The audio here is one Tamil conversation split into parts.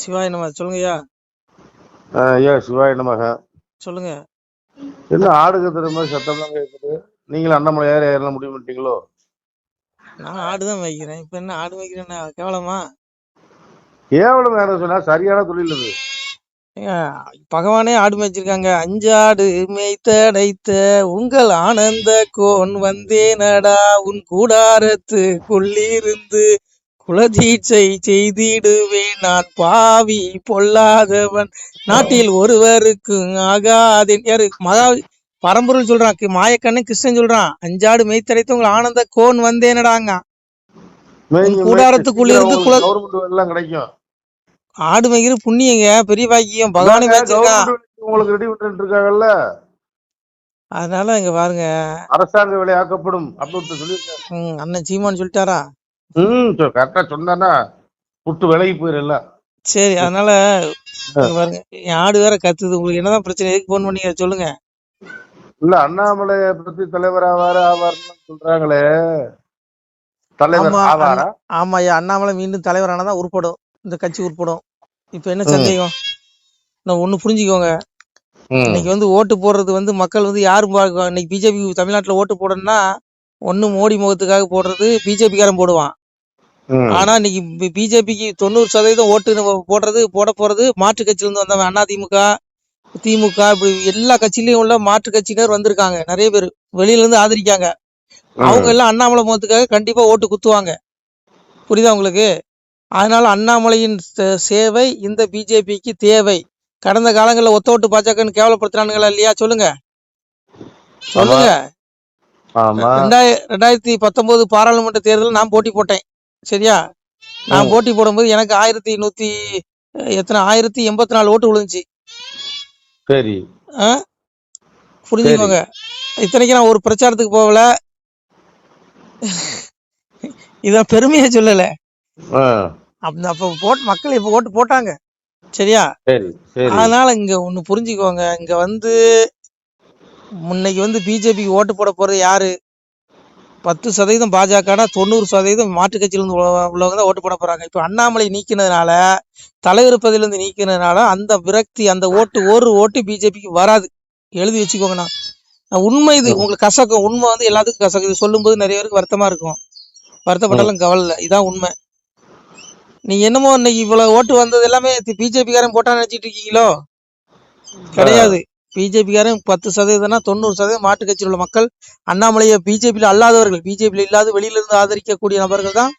சிவாய நம்ம சொல்லுங்கய்யா. ஐயா சிவாய நமக. சொல்லுங்க. என்ன ஆடு கத்துற மாதிரி சத்தம்லாம் கேட்குது நீங்களும் அண்ணாமலை யார் யாரெல்லாம் முடிவு பண்ணிட்டீங்களோ? நான் ஆடு தான் வைக்கிறேன் இப்ப என்ன ஆடு வைக்கிறேன்னா கேவலமா? கேவலம் வேற சொன்னா சரியான தொழில் ஏங்க, பகவானே ஆடு மேய்ச்சிருக்காங்க. அஞ்சாடு மேய்த்தடைத்த உங்கள் ஆனந்த கோன் வந்தேனடா. உன் கூடாரத்துக்குள்ளிருந்து குலதீட்சை செய்திடுவேன். நான் பாவி பொல்லாதவன். நாட்டில் ஒருவருக்கும் ஆகாதேன். யாரு? மகா பரம்பொருள் சொல்றான். மாயக்கண்ணன் கிருஷ்ணன் சொல்றான். அஞ்சாடு மேய்த்தடைத்த உங்கள் ஆனந்த கோன் வந்தேனடாங்க. கூடாரத்துக்குள்ள இருந்து குல- கிடைக்கும். ஆடு மேய்க்கிறது புண்ணியங்க பெரிய பாக்கியம் பகவானே உங்களுக்கு ரெடி பண்ணிட்டு இருக்காங்கல்ல? அதனால இங்க பாருங்க. அரசாங்க வேலை ஆக்கப்படும் அப்படின்னு சொல்லியிருக்காங்க. ம், அண்ணன் சீமான் சொல்லிட்டாரா? ம் கரெக்டா சொன்னானா புட்டு விலகி போயிடல சரி அதனால பாருங்க என் ஆடு வேற கத்துது. உங்களுக்கு என்னதான் பிரச்சனை எதுக்கு போன் பண்ணீங்க? சொல்லுங்க. இல்ல அண்ணாமலைய பத்தி தலைவர் ஆவாரு ஆவாருன்னு சொல்றாங்களே. தலைவர் ஆவாரா? ஆமா ஐயா அண்ணாமலை மீண்டும் தலைவரானதான் உருப்படும். இந்த கட்சி உருப்படும். இப்ப என்ன சந்தேகம்? நான் ஒண்ணு புரிஞ்சுக்கோங்க. இன்னைக்கு வந்து ஓட்டு போடுறது வந்து மக்கள் வந்து யாரு பா- இன்னைக்கு பிஜேபி தமிழ்நாட்டுல ஓட்டு போடணும்னா ஒண்ணு மோடி முகத்துக்காக போடுறது பிஜேபி காரன் போடுவான். ஆனா இன்னைக்கு பிஜேபிக்கு தொண்ணூறு சதவீதம் ஓட்டு போடுறது போட போறது மாற்று கட்சியில இருந்து வந்தவன் அதிமுக திமுக இப்படி எல்லா கட்சியிலயும் உள்ள மாற்று கட்சியினர் வந்திருக்காங்க நிறைய பேர். வெளியில இருந்து ஆதரிக்காங்க. அவங்க எல்லாம் அண்ணாமலை முகத்துக்காக கண்டிப்பா ஓட்டு குத்துவாங்க. புரியுதா உங்களுக்கு? அதனால அண்ணாமலையின் சேவை இந்த பிஜேபிக்கு தேவை. கடந்த காலங்களில் ஒத்த ஓட்டு பாஜகன்னு கேவலப்படுத்துறானுங்களா இல்லையா? சொல்லுங்க. சொல்லுங்க. ரெண்டாயிரத்தி பத்தொன்பது பாராளுமன்ற தேர்தலில் நான் போட்டி போட்டேன். சரியா? நான். போட்டி போடும்போது எனக்கு ஆயிரத்தி நூத்தி எத்தனை ஆயிரத்தி எண்பத்தி நாலு ஓட்டு விழுந்துச்சு. சரி? புரிஞ்சுக்கோங்க. இத்தனைக்கு நான் ஒரு பிரச்சாரத்துக்கு போகல. இதான் பெருமையா சொல்லல. ஆ, அப்ப அப்ப போட் மக்கள் இப்ப ஓட்டு போட்டாங்க. சரியா? சரி சரி. அதனால இங்க ஒண்ணு புரிஞ்சுக்கோங்க. இங்க வந்து முன்னைக்கு வந்து பிஜேபிக்கு ஓட்டு போட போறது யாரு? பத்து சதவீதம் பாஜகனா தொண்ணூறு சதவீதம் மாற்றுக் கட்சியில இருந்து உள்ள- உள்ளவங்க தான் ஓட்டு போட போறாங்க. இப்ப அண்ணாமலை நீக்கினதுனால தலைவர் பதவியில இருந்து நீக்கினதுனால அந்த விரக்தி அந்த ஓட்டு ஒரு ஓட்டு பிஜேபிக்கு வராது. எழுதி வச்சுக்கோங்கண்ணா நான். உண்மை இது. உங்களுக்கு கசக்கும். உண்மை வந்து எல்லாத்துக்கும் கசக்கும். இது சொல்லும்போது நிறைய பேருக்கு வருத்தமா இருக்கும். வருத்தப்பட்டாலும் கவலை இல்லை இதான் உண்மை. நீங்க என்னமோ இன்னைக்கு இவ்வளவு ஓட்டு வந்தது எல்லாமே பிஜேபி காரன் போட்டா நினைச்சிட்டு இருக்கீங்களோ? கிடையாது. பிஜேபி காரன் பத்து சதவீதம்னா தொண்ணூறு சதவீதம் மாட்டு கட்சியில் உள்ள மக்கள். அண்ணாமலையை பிஜேபியில் அல்லாதவர்கள் பிஜேபியில் இல்லாத வெளியில இருந்து ஆதரிக்கக்கூடிய நபர்கள் தான்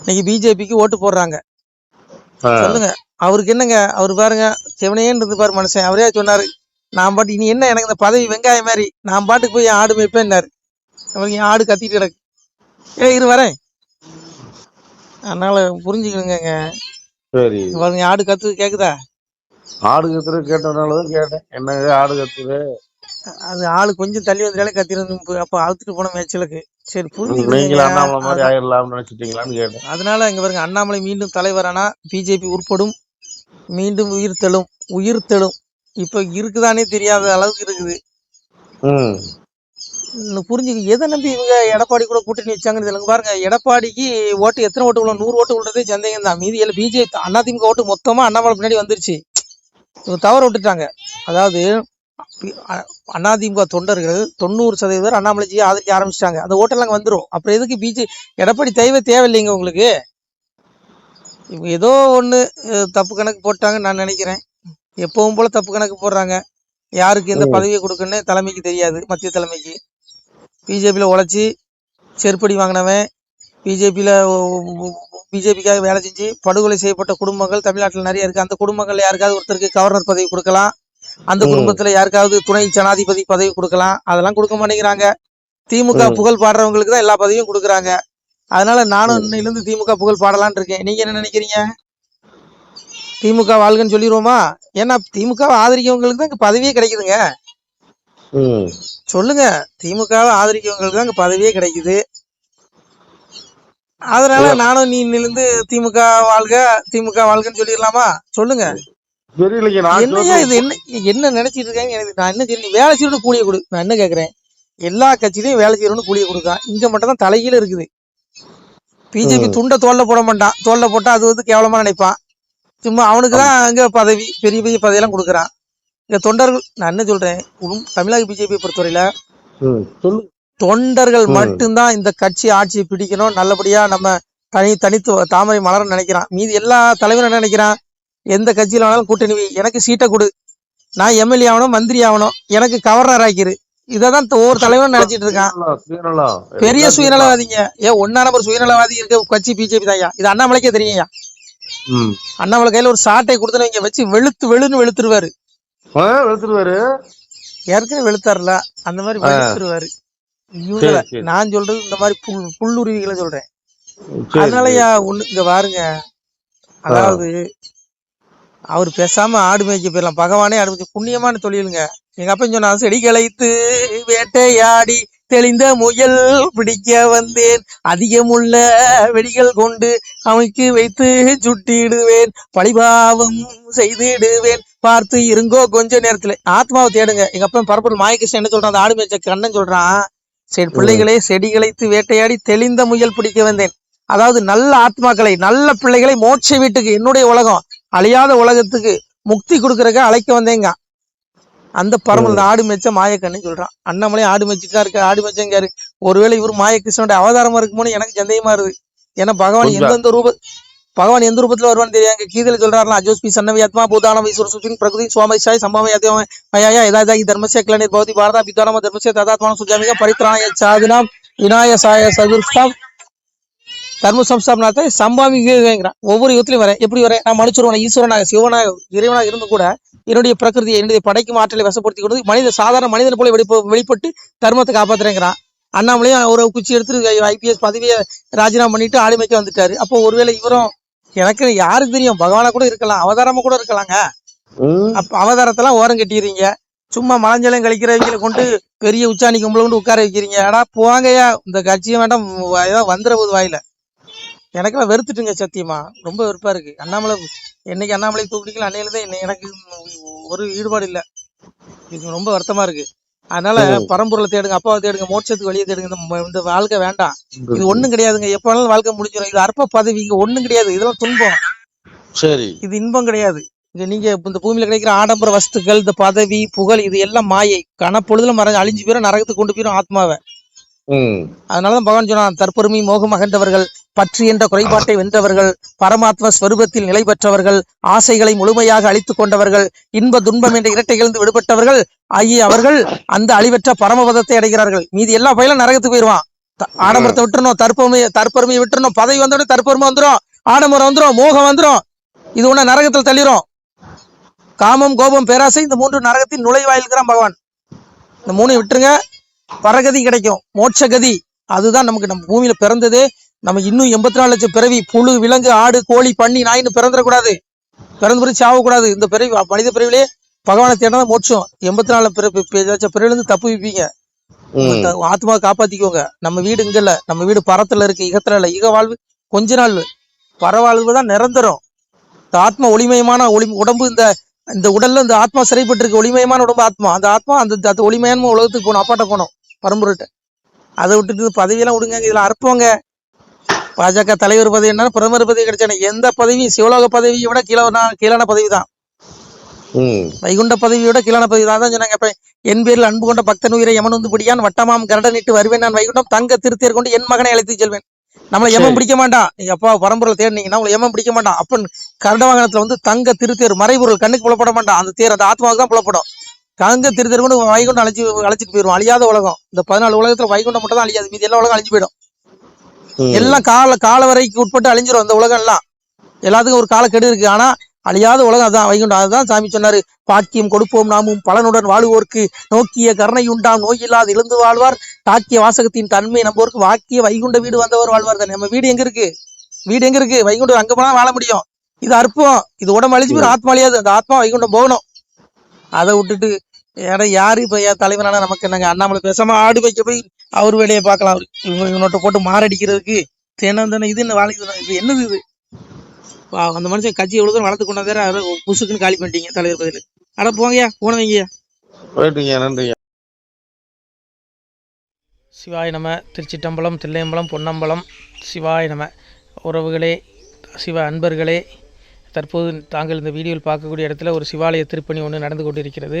இன்னைக்கு பிஜேபிக்கு ஓட்டு போடுறாங்க. சொல்லுங்க. அவருக்கு என்னங்க? அவர் பாருங்க செவனேன்னு இருந்து பாரு மனுஷன். அவரே சொன்னாரு நான் பாட்டு இனி என்ன எனக்கு இந்த பதவி வெங்காயம் மாதிரி நான் பாட்டுக்கு போய் என் ஆடு மேய்ப்பேன்னாரு. அவருக்கு என் ஆடு கத்திட்டு கிடக்கு. ஏ இரு வரேன். அதனால புரிஞ்சுக்கணுங்க சரி. பாருங்க ஆடு கத்து கேக்குதா? ஆடு கத்துற கேட்டதுனாலதான் கேட்டேன். என்னங்க ஆடு கத்துது அது ஆளு கொஞ்சம் தள்ளி வந்தாலே கத்திருந்து அப்ப அழுத்துட்டு போன மேய்ச்சலுக்கு. சரி நீங்களும் புரிஞ்சுக்கணுங்க அண்ணாமலை மாதிரி ஆயிடலாம்னு நினைச்சிட்டீங்களான்னு கேட்டேன். அதனால இங்க பாருங்க அண்ணாமலை மீண்டும் தலைவரானா பிஜேபி உட்படும் மீண்டும் உயிர் தெழும் உயிர் தெழும். இப்ப இருக்குதானே தெரியாத அளவுக்கு இருக்குது. ம். இன்னும் புரிஞ்சுக்க எதை நம்பி இவங்க எடப்பாடி கூட கூட்டணி வச்சாங்கன்னு தெரியல. பாருங்க எடப்பாடிக்கு ஓட்டு எத்தனை ஓட்டு விழும் நூறு ஓட்டு விழுறதே சந்தேகம் தான் மீதி எல்லாம் பிஜேபி அதிமுக ஓட்டு மொத்தமா அண்ணாமலை பின்னாடி வந்துருச்சு. இவங்க தவற விட்டுட்டாங்க. அதாவது அதிமுக தொண்டர்கள் தொண்ணூறு சதவீதம் அண்ணாமலைஜியை ஆதரிக்க ஆரம்பிச்சிட்டாங்க. அந்த ஓட்டெல்லாம் வந்துரும். அப்புறம் எதுக்கு பிஜே எடப்பாடி தேவை தேவையில்லைங்க உங்களுக்கு? இவங்க ஏதோ அஹ், தப்பு கணக்கு போட்டாங்கன்னு நான் நினைக்கிறேன். எப்பவும் போல தப்பு கணக்கு போடுறாங்க. யாருக்கு எந்த. பதவியை கொடுக்குன்னு தலைமைக்கு தெரியாது மத்திய தலைமைக்கு. பிஜேபியில் உழைச்சி செருப்படி வாங்கினவன் பிஜேபியில் பிஜேபிக்காக வேலை செஞ்சு படுகொலை செய்யப்பட்ட குடும்பங்கள் தமிழ்நாட்டில் நிறைய இருக்கு. அந்த குடும்பங்கள் யாருக்காவது ஒருத்தருக்கு கவர்னர் பதவி கொடுக்கலாம். அந்த. குடும்பத்துல யாருக்காவது துணை ஜனாதிபதி பதவி கொடுக்கலாம். அதெல்லாம் கொடுக்க மாட்டேங்கிறாங்க. திமுக. புகழ் பாடுறவங்களுக்கு தான் எல்லா பதவியும் கொடுக்குறாங்க. அதனால நானும் இன்னையிலிருந்து திமுக புகழ் பாடலாம்னு இருக்கேன். நீங்க என்ன நினைக்கிறீங்க? திமுக வாழ்கன்னு சொல்லிடுவோமா? ஏன்னா திமுக ஆதரிக்கவங்களுக்கு தான் இங்க பதவியே கிடைக்குதுங்க. சொல்லுங்க. திமுகவை ஆதரிக்கவங்களுக்கு தான் பதவியே கிடைக்குது. அதனால நானும் நீ இன்னிலிருந்து திமுக வாழ்க திமுக வாழ்கன்னு சொல்லிடலாமா? சொல்லுங்க. என்னையா இது? என்ன என்ன நினைச்சிட்டு இருக்காங்க? எனக்கு நான் என்ன சரி வேலை செய்யணும் கூலிய கொடு. நான் என்ன கேக்குறேன்? எல்லா கட்சியிலயும் வேலை செய்யணும்னு கூலிய கொடுக்கான் இங்க மட்டும் தான் தலைகீழ இருக்குது. பிஜேபி. துண்டை தோல்ல போட மாட்டான். தோல்ல போட்டா அது வந்து கேவலமா நினைப்பான். சும்மா அவனுக்கு தான் அங்க பதவி பெரிய பெரிய பதவியெல்லாம் கொடுக்குறான். இங்க தொண்டர்கள் நான் என்ன சொல்றேன்? தமிழக பிஜேபி பொறுத்தவரையில சொல்லு. தொண்டர்கள். மட்டும்தான் இந்த கட்சி ஆட்சியை பிடிக்கணும். நல்லபடியா நம்ம தனி தனித்து தாமரை மலர்னு நினைக்கிறான். மீதி எல்லா தலைவரும் என்ன நினைக்கிறான்? எந்த கட்சியில வேணாலும் கூட்டணி. எனக்கு சீட்டை கொடு. நான் எம்எல்ஏ ஆகணும் மந்திரி ஆகணும். எனக்கு கவர்னர் ஆக்கிரு. இததான் த- ஒவ்வொரு தலைவரும் நினைச்சிட்டு இருக்கான். பெரிய சுயநலவாதிங்க. ஏ ஒன்னா நம்பர் சுயநலவாதி இருக்க கட்சி பிஜேபி தான்யா இது அண்ணாமலைக்கே தெரியும்யா. அண்ணாமலை கையில ஒரு சாட்டை கொடுத்து இங்க வச்சு வெளுத்து வெளுன்னு வெளுத்துருவாரு. வெளுத்துருவாரு. ஏற்கனவே வெளுத்தாருல. அந்த மாதிரி. வெளுத்துருவாரு. இவங்கள. நான் சொல்றது இந்த மாதிரி புல் புல்லுருவிகளை சொல்றேன். அதனாலயா ஒண்ணு இங்க பாருங்க. அதாவது அவர் பேசாம ஆடு மேய்க்க போயிடலாம். பகவானே ஆடு மேய்க்க புண்ணியமான தொழிலுங்க. எங்க அப்பா சொன்னா செடி களைத்து வேட்டையாடி தெளிந்த முயல் பிடிக்க வந்தேன். அதிகமுள்ள வெடிகள் கொண்டு அவனுக்கு வைத்து சுட்டிடுவேன். பழிபாவம் செய்திடுவேன். பார்த்து இருங்கோ கொஞ்ச நேரத்துல. ஆத்மாவை தேடுங்க. எங்க அப்பா பரப்பூர் மாயகிருஷ்ணன் என்ன சொல்றான்? அந்த ஆடு மேய்ச்ச கண்ணன் சொல்றான். சரி பிள்ளைகளே செடிகளைத்து வேட்டையாடி தெளிந்த முயல் பிடிக்க வந்தேன். அதாவது நல்ல ஆத்மாக்களை நல்ல பிள்ளைகளை மோட்ச வீட்டுக்கு என்னுடைய உலகம் அழியாத உலகத்துக்கு முக்தி கொடுக்கறக்க அழைக்க வந்தேங்க. அந்த பரமல் இந்த ஆடு மேய்ச்ச மாயக்கண்ணு சொல்றான். அண்ணாமலை ஆடு மேய்ச்சிட்டு தான் இருக்க ஆடு மேய்ச்சங்காரு ஒருவேளை இவர் மாயகிருஷ்ணனுடைய அவதாரமா இருக்குமோன்னு எனக்கு சந்தேகமா இருக்குது ஏன்னா பகவான். எந்தெந்த ரூப பகவான் எந்த ரூபத்தில் வருவான்னு தெரியாங்க கீதையில சொல்றாருனா அஜோஸ்பி சன்னவி ஆத்மா பூதானம் ஈஸ்வர சுத்தின் பிரகிருதி சுவாமிஷாய் சம்பவம் அத்தியம மயாயா எதாதாகி தர்மஸ்ய கிளனிர் பவதி பாரதா பித்வானம தர்மஸ்ய ததாத்மான சுஜாமிக பரித்ராணய சாதினாம் விநாய சாய சதுர்ஸ்தாம் தர்ம சம்ஸ்தாபனத்தை சம்பாவிங்கிறான் ஒவ்வொரு யுகத்திலையும் வரேன். எப்படி வரேன்? நான் மனுஷருவன ஈஸ்வரனாக சிவனாக இறைவனாக இருந்து கூட என்னுடைய பிரகிருதியை என்னுடைய படைக்கும் ஆற்றலை வசப்படுத்தி கொடுத்து மனித சாதாரண மனிதன் போல வெளிப்ப வெளிப்பட்டு தர்மத்தை காப்பாத்துறேங்கிறான். அண்ணாமலையும் ஒரு குச்சி எடுத்து ஐபிஎஸ் பதவியை ராஜினாமா பண்ணிட்டு ஆளுமைக்கு வந்துட்டாரு. அப்போ ஒருவேளை இவரும் எனக்கு யாருக்கு தெரியும்? பகவானா கூட இருக்கலாம். அவதாரமா கூட இருக்கலாங்க. அப்ப அவதாரத்தெல்லாம் ஓரம் கட்டிடுறீங்க. சும்மா மலஞ்சலம் கழிக்கிறவங்களை கொண்டு பெரிய உச்சாணி கும்பல கொண்டு உட்கார வைக்கிறீங்க. அடா போவாங்கய்யா இந்த கட்சியும் வேண்டாம். ஏதாவது வந்துட போகுது வாயில. எனக்கெல்லாம் வெறுத்துட்டுங்க சத்தியமா. ரொம்ப வெறுப்பா இருக்கு. அண்ணாமலை என்னைக்கு அண்ணாமலை தூக்கிக்கல அன்னையில தான் எனக்கு ஒரு ஈடுபாடு இல்ல. இது ரொம்ப வருத்தமா இருக்கு. அதனால. பரம்பொருளை தேடுங்க அப்பாவை தேடுங்க மோட்சத்துக்கு வெளியே தேடுங்க. இந்த வாழ்க்கை வேண்டாம். இது ஒண்ணும் கிடையாதுங்க. எப்ப வேணாலும் வாழ்க்கை முடிஞ்சிடும் இது அற்ப பதவி இங்க ஒண்ணும் கிடையாது. இதெல்லாம் துன்பம். சரி. இது இன்பம் கிடையாது. இங்க நீங்க இந்த பூமியில கிடைக்கிற ஆடம்பர வஸ்துக்கள் இந்த பதவி புகழ் இது எல்லாம் மாயை. கனப்பொழுதுல மறைஞ்சு அழிஞ்சு போயிரும் நரகத்துக்கு கொண்டு போயிரும் ஆத்மாவை. அதனாலதான் பகவான் சொன்னான் தற்பெருமை மோகம் அகன்றவர்கள் பற்று என்ற குறைபாட்டை வென்றவர்கள் பரமாத்ம ஸ்வரூபத்தில் நிலை பெற்றவர்கள் ஆசைகளை முழுமையாக அழித்துக் கொண்டவர்கள் இன்ப துன்பம் என்ற இரட்டைகளிலிருந்து விடுபட்டவர்கள் ஆகிய அவர்கள் அந்த அழிவற்ற பரமபதத்தை அடைகிறார்கள். மீதி எல்லா பயிலும் நரகத்துக்கு போயிருவான். த- ஆடம்பரத்தை விட்டுறணும் தற்பெருமை தற்பெருமையை விட்டுறணும். பதவி வந்தோடனே தற்பெருமை வந்துரும் ஆடம்பரம் வந்துரும் மோகம் வந்துரும். இது ஒண்ணு நரகத்தில் தள்ளிரும். காமம் கோபம் பேராசை இந்த மூன்று நரகத்தின் நுழைவாயில்கிறான் பகவான். இந்த மூணை விட்டுருங்க. பரகதி கிடைக்கும். மோட்சகதி. அதுதான் நமக்கு நம்ம பூமியில பிறந்ததே. நம்ம இன்னும் எண்பத்தி நாலு லட்சம் பிறவி புழு விலங்கு ஆடு கோழி பன்னி நாயின்னு பிறந்துடக்கூடாது. பிறந்த பிறகு சாவக்கூடாது. இந்த பிறவி மனித பிறவிலே பகவானை தேடினா மோட்சம். எண்பத்தி நாலு பிறப்பு லட்சம் பிறவில இருந்து தப்பு வைப்பீங்க. ம். ஆத்மாவை காப்பாத்திக்கோங்க. நம்ம வீடு இங்க இல்ல. நம்ம வீடு பரத்துல இருக்கு இகத்துல இல்ல. இக வாழ்வு கொஞ்ச நாள். பரவாழ்வு தான் நிரந்தரம். இந்த ஆத்மா ஒளிமயமான ஒளி உடம்பு இந்த இந்த உடல்ல இந்த ஆத்மா சிறைப்பட்டு இருக்கு ஒளிமயமான உடம்பு ஆத்மா. அந்த ஆத்மா அந்த ஒளிமயமான உலகத்துக்கு போகணும் அப்பாட்ட போகணும். பரம்பொருள்கிட்ட. அதை விட்டுட்டு பதவியெல்லாம் விடுங்க இதுல அற்பவங்க பாஜக தலைவர் பதவி என்ன பிரதமர் பதவி கிடைச்சானே எந்த பதவியும் சிவலோக பதவியை விட கீழான கீழான பதவி தான். வைகுண்ட பதவியோட கீழான பதவி தான் சொன்னாங்க. இப்ப என் பேரில் அன்பு கொண்ட பக்தன் உயிரை எமன் வந்து பிடியான் வட்டமாம் கரடனிட்டு வருவேன் நான் வைகுண்டம் தங்க திருத்தேர் கொண்டு என் மகனை அழைத்து செல்வேன். நம்மளை எமன். பிடிக்க மாட்டான். நீங்க அப்பா பரம்பரை தேடினீங்கன்னா உங்களை எமன் பிடிக்க மாட்டான். அப்பன் கரட வாகனத்துல வந்து தங்க திருத்தேர் மறைபொருள் கண்ணுக்கு புலப்பட மாட்டான். அந்த தேர் அந்த ஆத்மாவுக்கு தான் புலப்படும். தங்க திருத்தேர் கொண்டு வைகுண்டம் அழைச்சி அழைச்சிட்டு போயிடும் அழியாத உலகம். இந்த பதினாலு உலகத்துல வைகுண்டம் மட்டும் தான் அழியாது. மீதி எல்லா உலகம் அழிஞ்சு போயிடும். எல்லாம் கால கால வரைக்கு உட்பட்டு அழிஞ்சிரும் இந்த உலகம் எல்லாம். எல்லாத்துக்கும் ஒரு காலக்கெடு இருக்கு. ஆனா அழியாத உலகம் அதான் வைகுண்டம் அதுதான் சாமி சொன்னாரு. பாக்கியம் கொடுப்போம் நாமும் பலனுடன் வாழுவோர்க்கு. நோக்கிய கருணை உண்டாம் நோயில்லாது இழந்து வாழ்வார். தாக்கிய வாசகத்தின் தன்மை நம்போருக்கு வாக்கிய வைகுண்ட வீடு வந்தவர் வாழ்வார் தானே. நம்ம வீடு எங்க இருக்கு? வீடு எங்க இருக்கு? வைகுண்டம் அங்க போனா வாழ முடியும். இது அற்பம் இது உடம்பு அழிஞ்சு போயிடும் ஆத்மா அழியாது. அந்த ஆத்மா வைகுண்டம் போகணும். அதை விட்டுட்டு ஏடா யாரு இப்ப என் தலைவனான நமக்கு என்னங்க? அண்ணாமலை பேசாம ஆடு வைக்க போய் அவர் வேலையை பார்க்கலாம் அவரு. இவங்க இவனோட்ட போட்டு மாரடிக்கிறதுக்கு தினம் தானே இது என்ன வாழ்க்கை இது என்னது இது? வா, அந்த மனுஷன் கட்சி எவ்வளவு தூரம் வளர்த்து கொண்டாந்து வேற புசுக்குன்னு காலி பண்ணிட்டீங்க தலைவர் பதில் அட போங்கய்யா போன வைங்கய்யா. ரைட்டுங்க நன்றிங்க. சிவாய நம திருச்சிட்டம்பலம் தில்லையம்பலம் பொன்னம்பலம். சிவாய நம. உறவுகளே சிவ அன்பர்களே தற்போது தாங்கள் இந்த வீடியோவில் பார்க்கக்கூடிய இடத்துல ஒரு சிவாலய திருப்பணி ஒன்று நடந்து கொண்டிருக்கிறது.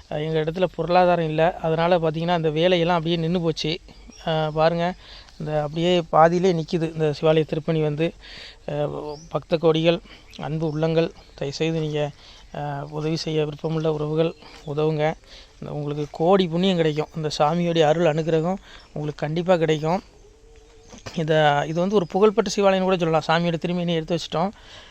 எங்கள் இடத்துல பொருளாதாரம் இல்லை. அதனால் பார்த்திங்கன்னா அந்த வேலையெல்லாம் அப்படியே நின்று போச்சு. பாருங்கள் இந்த அப்படியே பாதியிலே நிற்கிது இந்த சிவாலய திருப்பணி வந்து. பக்த கோடிகள் அன்பு உள்ளங்கள் தயவுசெய்து நீங்கள் உதவி செய்ய விருப்பமுள்ள உறவுகள் உதவுங்க. இந்த உங்களுக்கு கோடி புண்ணியம் கிடைக்கும். இந்த சாமியோடைய அருள் அனுகிரகம் உங்களுக்கு கண்டிப்பாக கிடைக்கும். இதை இது வந்து ஒரு புகழ்பெற்ற சிவாலயம் கூட சொல்லலாம். சாமியோட திரும்பினி எடுத்து வச்சிட்டோம்.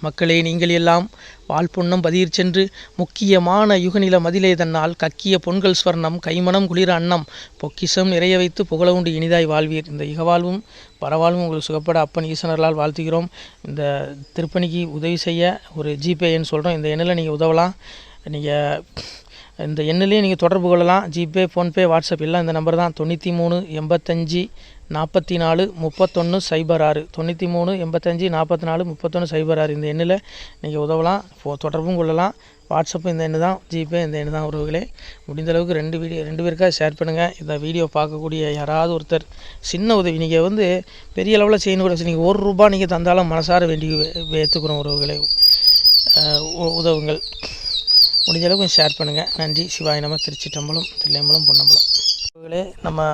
மக்களே நீங்கள் எல்லாம் வாழ்பொன்னம் பதியிற் சென்று முக்கியமான யுகநில மதிலே தன்னால் கக்கிய பொன்கள் ஸ்வர்ணம் கைமணம் குளிர அன்னம் பொக்கிஷம் நிறைய வைத்து புகழ உண்டு இனிதாய் வாழ்வீர். இந்த இகவாழ்வும் பரவாழ்வும் உங்களுக்கு சுகப்பட அப்பன் ஈசனர்களால் வாழ்த்துகிறோம். இந்த திருப்பணிக்கு உதவி செய்ய ஒரு ஜிபே எண் சொல்கிறோம் இந்த எண்ணில் நீங்கள் உதவலாம். நீங்கள் இந்த எண்ணிலேயே நீங்கள் தொடர்பு கொள்ளலாம். ஜிபே ஃபோன்பே வாட்ஸ்அப் எல்லாம் இந்த நம்பர் தான். தொண்ணூற்றி மூணு எண்பத்தஞ்சி நாற்பத்தி நாலு முப்பத்தொன்று சைபர் ஆறு. தொண்ணூற்றி மூணு எண்பத்தஞ்சி நாற்பத்தி நாலு முப்பத்தொன்று சைபர் ஆறு இந்த எண்ணில் நீங்கள் உதவலாம். ஃபோ தொடர்பும் கொள்ளலாம். வாட்ஸ்அப்பும் இந்த எண்ணு தான். ஜிபே இந்த எண்ணு தான் உறவுகளே. முடிந்தளவுக்கு ரெண்டு வீடியோ ரெண்டு பேருக்காக ஷேர் பண்ணுங்கள் இந்த வீடியோ பார்க்கக்கூடிய யாராவது ஒருத்தர் சின்ன உதவி நீங்கள் வந்து பெரிய அளவில் செய்யணும் கூட நீங்கள் ஒரு ரூபா நீங்கள் தந்தாலும் மனசார வேண்டி ஏற்றுக்கிறோம் உறவுகளே. உ- உதவுங்கள். முடிஞ்ச அளவுக்கு கொஞ்சம் ஷேர் பண்ணுங்கள் நன்றி. சிவாய திருச்சி திருச்சிட்டம்பலம் தில்லையம்பலம் பொன்னம்பலம். உறவுகளே நம்ம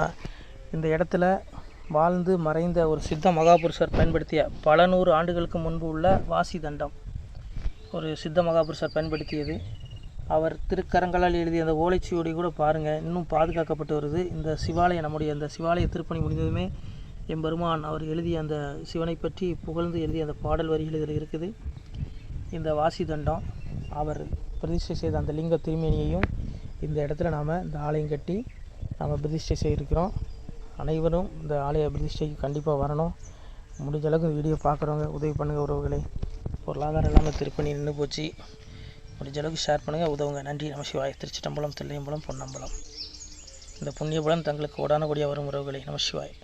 இந்த இடத்துல வாழ்ந்து மறைந்த ஒரு சித்த மகாபுருஷர் பயன்படுத்திய பல நூறு ஆண்டுகளுக்கு முன்பு உள்ள வாசி தண்டம். ஒரு சித்த மகாபுருஷர் பயன்படுத்தியது. அவர் திருக்கரங்களால் எழுதிய அந்த ஓலைச்சுவடி கூட பாருங்கள் இன்னும் பாதுகாக்கப்பட்டு வருது. இந்த சிவாலயம் நம்முடைய அந்த சிவாலய திருப்பணி முடிந்ததுமே எம்பெருமான் அவர் எழுதிய அந்த சிவனை பற்றி புகழ்ந்து எழுதிய அந்த பாடல் வரிகள் இதில் இருக்குது. இந்த வாசி தண்டம். அவர் பிரதிஷ்டை செய்த அந்த லிங்க திருமேனியையும் இந்த இடத்துல நாம் இந்த ஆலயம் கட்டி நாம் பிரதிஷ்டை செய்திருக்கிறோம். அனைவரும் இந்த ஆலய பிரதிஷ்டைக்கு கண்டிப்பாக வரணும். முடிஞ்ச அளவுக்கு வீடியோ பார்க்குறவங்க உதவி பண்ணுங்கள் உறவுகளை. பொருளாதாரம் இல்லாமல் திருப்பணி நின்று போச்சு. முடிஞ்ச அளவுக்கு ஷேர் பண்ணுங்கள் உதவுங்க. நன்றி. நமசிவாய் திருச்சிட்டம்பலம் தில்லையம்பலம் பொன்னம்பலம். இந்த புண்ணிய பலம் தங்களுக்கு உடான கூடிய வரும் உறவுகளை. நமசிவாய்